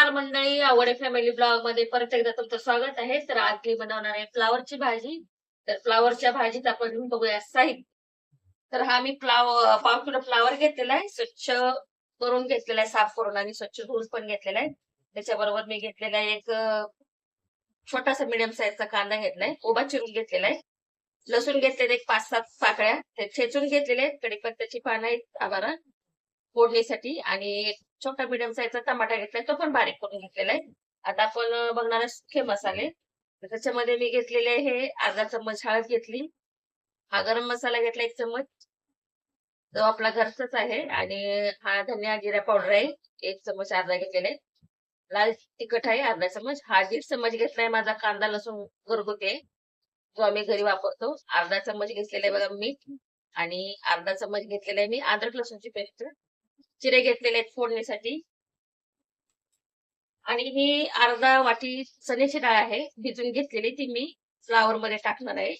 नमस्कार मंडळी. आवडे फॅमिली ब्लॉगमध्ये परत एकदा तुमचं स्वागत आहे. तर आज मी बनवणार आहे फ्लावरची भाजी. तर फ्लावरच्या भाजीत आपण बघूया साहित्य. तर हा मी फ्लावर पाव किलो फ्लावर घेतलेला आहे. स्वच्छ करून घेतलेला आहे साफ करून आणि स्वच्छ धुवून पण घेतलेला आहे. त्याच्याबरोबर मी घेतलेला आहे एक छोटासा मिडियम साईजचा कांदा घेतलाय उभा चिरून घेतलेला आहे. लसूण घेतलेले एक पाच सात पाकळ्या. ते ठेचून घेतलेले आहेत. कडीपत्त्याची पानं आहेत आभारा फोडणीसाठी आणि छोटा मिडियम साईजचा टमाटा घेतलाय तो पण बारीक करून घेतलेला आहे. आता आपण बघणार सुखे मसाले. त्याच्यामध्ये मी घेतलेले हे अर्धा चम्मच हळद घेतली. हा गरम मसाला घेतला एक चम्मच. जो आपला घरचाच आहे आणि हा धनिया जिरा पावडर आहे. एक चम्मच अर्धा घेतलेला. आहे लाल तिखट आहे अर्धा चम्मच. हा दीड चम्मच घेतलाय माझा कांदा लसूण घरगुती आहे जो आम्ही घरी वापरतो. अर्धा चम्मच घेतलेला आहे बघा मीठ आणि अर्धा चम्मच घेतलेला आहे मी अद्रक लसूणची पेस्ट. चिरे घेतलेले आहेत फोडणीसाठी. आणि ही अर्धा वाटी चण्याची डाळ आहे भिजून घेतलेली ती मी फ्लावर मध्ये टाकणार आहे.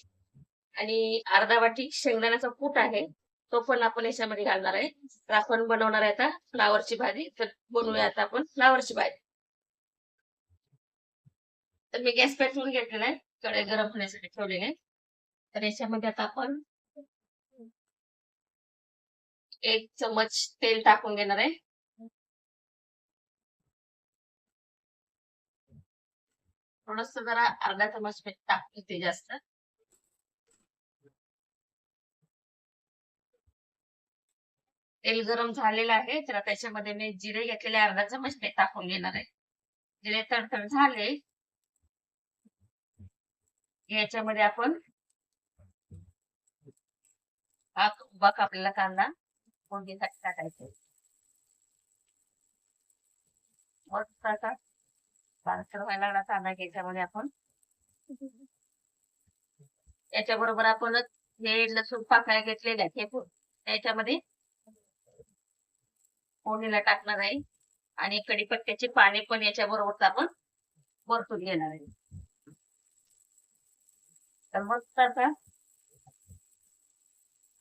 आणि अर्धा वाटी शेंगदाण्याचा कूट आहे तो पण आपण याच्यामध्ये घालणार आहे. तर आपण बनवणार आहे आता फ्लावरची भाजी तर बनवूया आता आपण फ्लावरची भाजी. तर मी गॅस पेटवून घेतलेला आहे कडे गरम होण्यासाठी ठेवलेले आहे. तर याच्यामध्ये आता आपण एक चमच तेल टाकून घेणार आहे. थोडस जरा अर्धा चमच मीठ टाकते ते जास्त. तेल गरम झालेलं आहे तर त्याच्यामध्ये मी जिरे घेतलेले अर्धा चमच मीठ टाकून घेणार आहे. जिरे तडतड झाले याच्यामध्ये आपण हा उभा कापलेला कांदा फोडणीसाठी टाकायचे मस्त असा पानसर व्हायला लागला कांदा घ्यायच्यामध्ये आपण. याच्याबरोबर आपण हे लसूण पाकळ्या घेतलेल्या हे पण त्याच्यामध्ये फोडणीला टाकणार आहे. आणि कडीपत्त्याचे पाने पण याच्या बरोबर आपण परतून घेणार आहे. तर मस्त असा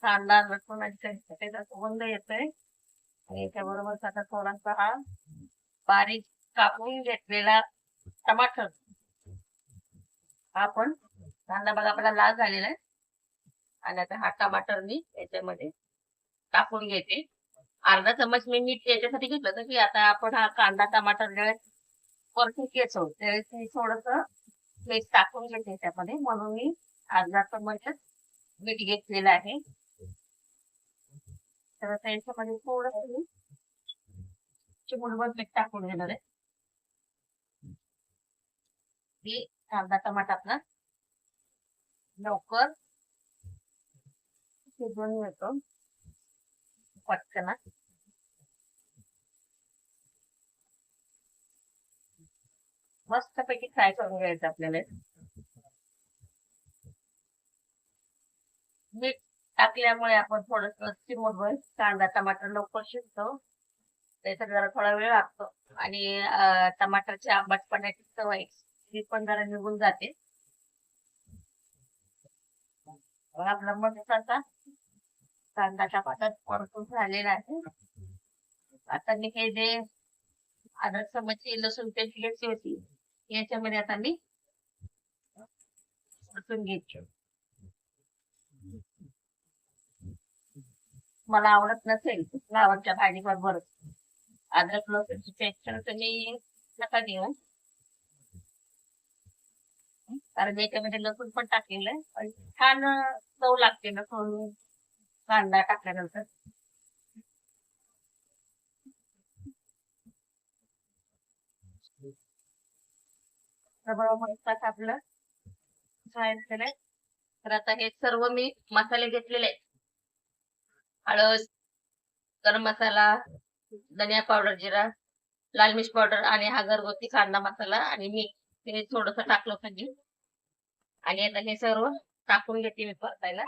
कांदा लसूण कढीपत्त्याचा सुगंध येतोय आणि याच्याबरोबर आता थोडासा हा बारीक कापून घेतलेला टमाटर. हा पण कांदा बघा आपला लाल झालेला आहे. आणि आता हा टमाटर मी याच्यामध्ये टाकून घेते. अर्धा चमच मी मीठ याच्यासाठी घेतलं होतं की आता आपण हा कांदा टमाटर ज्यावेळेस परतून घ्यायचो त्यावेळेस मी थोडस मीठ टाकून घेते त्याच्यामध्ये म्हणून मी अर्धा चमच मीठ घेतलेलं आहे. तर आता याच्यामध्ये थोडस मी मीठ टाकून घेणार आहे. ही कांदा टमाटा आपला लवकर शिजवून येतो पटकन. मस्तपैकी फ्राय करून घ्यायचं आपल्याला मीठ टाकल्यामुळे आपण थोडस चिमूटभर कांदा टमाटर लवकर शिजतो. त्याचा जरा थोडा वेळ लागतो. आणि अं, टमाटरच्या आंबटपणाची सवय ती पण जरा निघून जाते. आपला मस्त असा कांदा टमाटर परतून झालेला आहे. आता मी हे जे अदरक समजची लसूण पेस्ट घेतली होती याच्यामध्ये आता मी परतून घेते. मला आवडत नसेल फ्लावरच्या भाजी बरोबर अद्रक लसूणची पेस्ट तर तुम्ही नका देऊ. कारण याच्यामध्ये लसूण पण टाकलेलं आहे छान चव लागते लसूण. कांदा टाकल्यानंतर. आपलं तर आता हे सर्व मी मसाले घेतलेले आहेत. हळद गरम मसाला धनिया पावडर जिरा लाल मिर्च पावडर आणि हा घरगुती कांदा मसाला आणि मी ते थोडस टाकलं पाहिजे आणि आता हे सर्व टाकून घेते मी परतायला.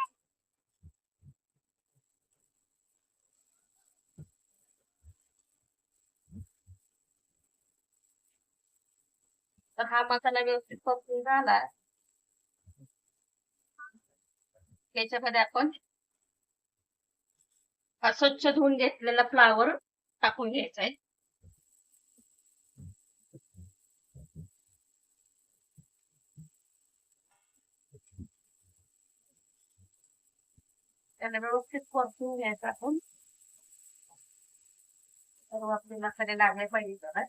तर हा मसाला व्यवस्थित परतून झाला. त्याच्यामध्ये आपण हा स्वच्छ धुवून घेतलेला फ्लावर टाकून घ्यायचा आहे. त्याला व्यवस्थित परतून घ्यायचं आपण. सर्व आपल्याला खरे लागले पाहिजे जरा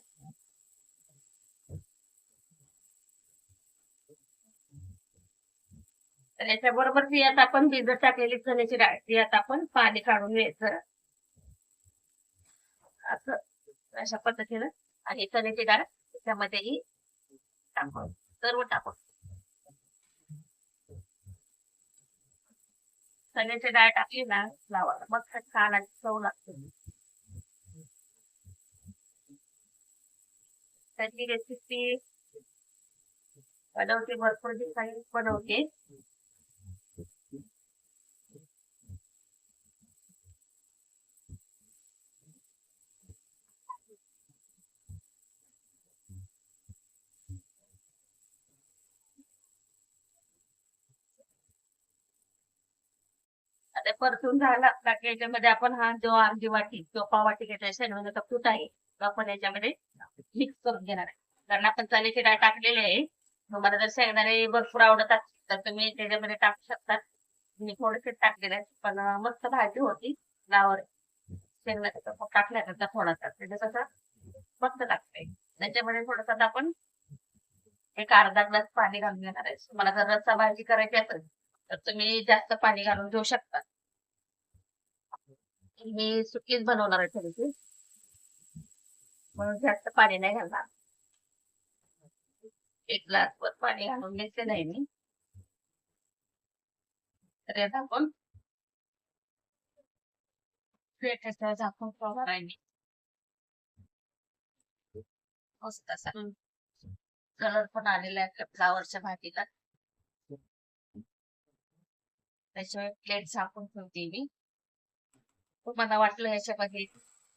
तर याच्याबरोबर ती आता आपण भिजत टाकलेली चण्याची डाळ ती आता आपण पाणी काढून घ्यायचं. असं अशा पद्धतीनं. आणि चण्याची डाळ त्याच्यामध्येही टाकून सर्व टाकून. चण्याची डाळ टाकली ना लावा मग छान आणि चव लागते. त्याची रेसिपी बनवते भरपूर दिवसांनी बनवते. आता परतून झाला का की याच्यामध्ये आपण हा जो अर्धी वाटी किंवा पाव वाटी घेतला शेणवण्याचा कूट आहे तो आपण याच्यामध्ये मिक्स करून घेणार आहे. कारण आपण चण्याची डाळ टाकलेली आहे. तुम्हाला जर शेंगदाणे भरपूर आवडत तर तुम्ही त्याच्यामध्ये टाकू शकता. मी थोडेसे टाकलेले आहेत पण मस्त भाजी होती. फ्लावर शेंगदाण्याचा कूट टाकण्याकरता थोडासा त्याच्या कसं मस्त लागतंय. त्याच्यामध्ये थोडंसं आपण एक अर्धा ग्लास पाणी घालून घेणार आहे. तुम्हाला जर रस्सा भाजी करायची असेल तर तुम्ही जास्त पाणी घालून घेऊ शकता. मी सुकीच बनवणार आहे थोडीशी. म्हणून जास्त पाणी नाही घालणार. एक ग्लास वर पाणी घालून घेतले नाही मी. तर यात आपण झाकून ठेवणार आहे मी. मस्त असा. कलर पण आलेला आहे फ्लावरच्या भाजीला त्याच्यावर प्लेट झाकून ठेवते मी. तुम्हाला वाटलं याच्यामध्ये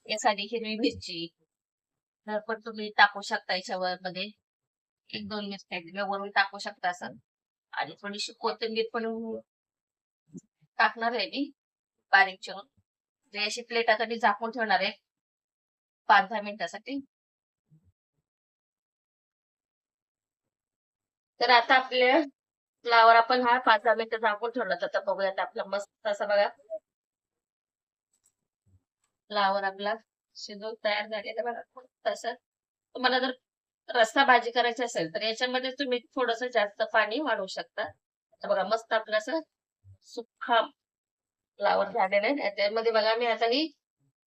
एखादी हिरवी मिरची. तर पण तुम्ही टाकू शकता याच्यावर मध्ये एक दोन मिरच्या वरून टाकू शकता सर आणि थोडीशी कोथिंबीर पण टाकणार आहे मी बारीक चिरून. ते अशी प्लेट आता मी झाकून ठेवणार आहे. पाच दहा मिनिटासाठी. तर आता आपल्या फ्लावर आपण हा पाच दहा मिनिटं झाकून ठेवला. तर बघूयात आपला मस्त असा बघा. फ्लावर आपला शिजून तयार झालेला बघा मस्त तुम्हाला जर रस्सा भाजी करायची असेल तर याच्यामध्ये तुम्ही थोडस जास्त पाणी वाढवू शकता. आता बघा मस्त आपलं असं सुखा फ्लावर झालेलं आहे. त्यामध्ये बघा मी आता ही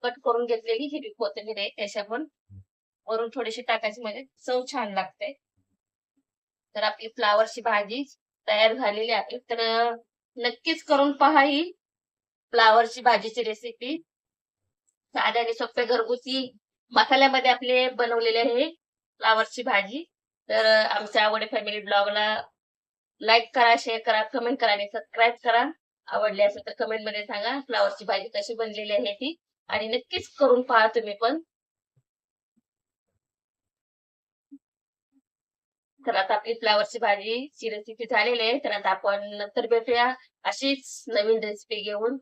कट करून घेतलेली हिरवी कोथिंबीर आहे. त्याच्या पण वरून थोडीशी टाकायची म्हणजे चव छान लागते. तर आपली फ्लावरची भाजी तयार झालेली आहे. तर नक्कीच करून पहा ही फ्लावरची भाजीची रेसिपी साध्या आणि सोप्या घरगुती मसाल्यामध्ये आपले बनवलेले आहे फ्लावरची भाजी. तर आमच्या आवडे फॅमिली ब्लॉगला लाईक करा शेअर करा कमेंट करा आणि सबस्क्राईब करा. आवडली असेल तर कमेंटमध्ये सांगा फ्लावरची भाजी कशी बनलेली आहे ती. आणि नक्कीच करून पहा तुम्ही पण. तर आता आपली फ्लावरची भाजीची रेसिपी झालेली आहे. तर आता आपण नंतर भेटूया अशीच नवीन रेसिपी घेऊन.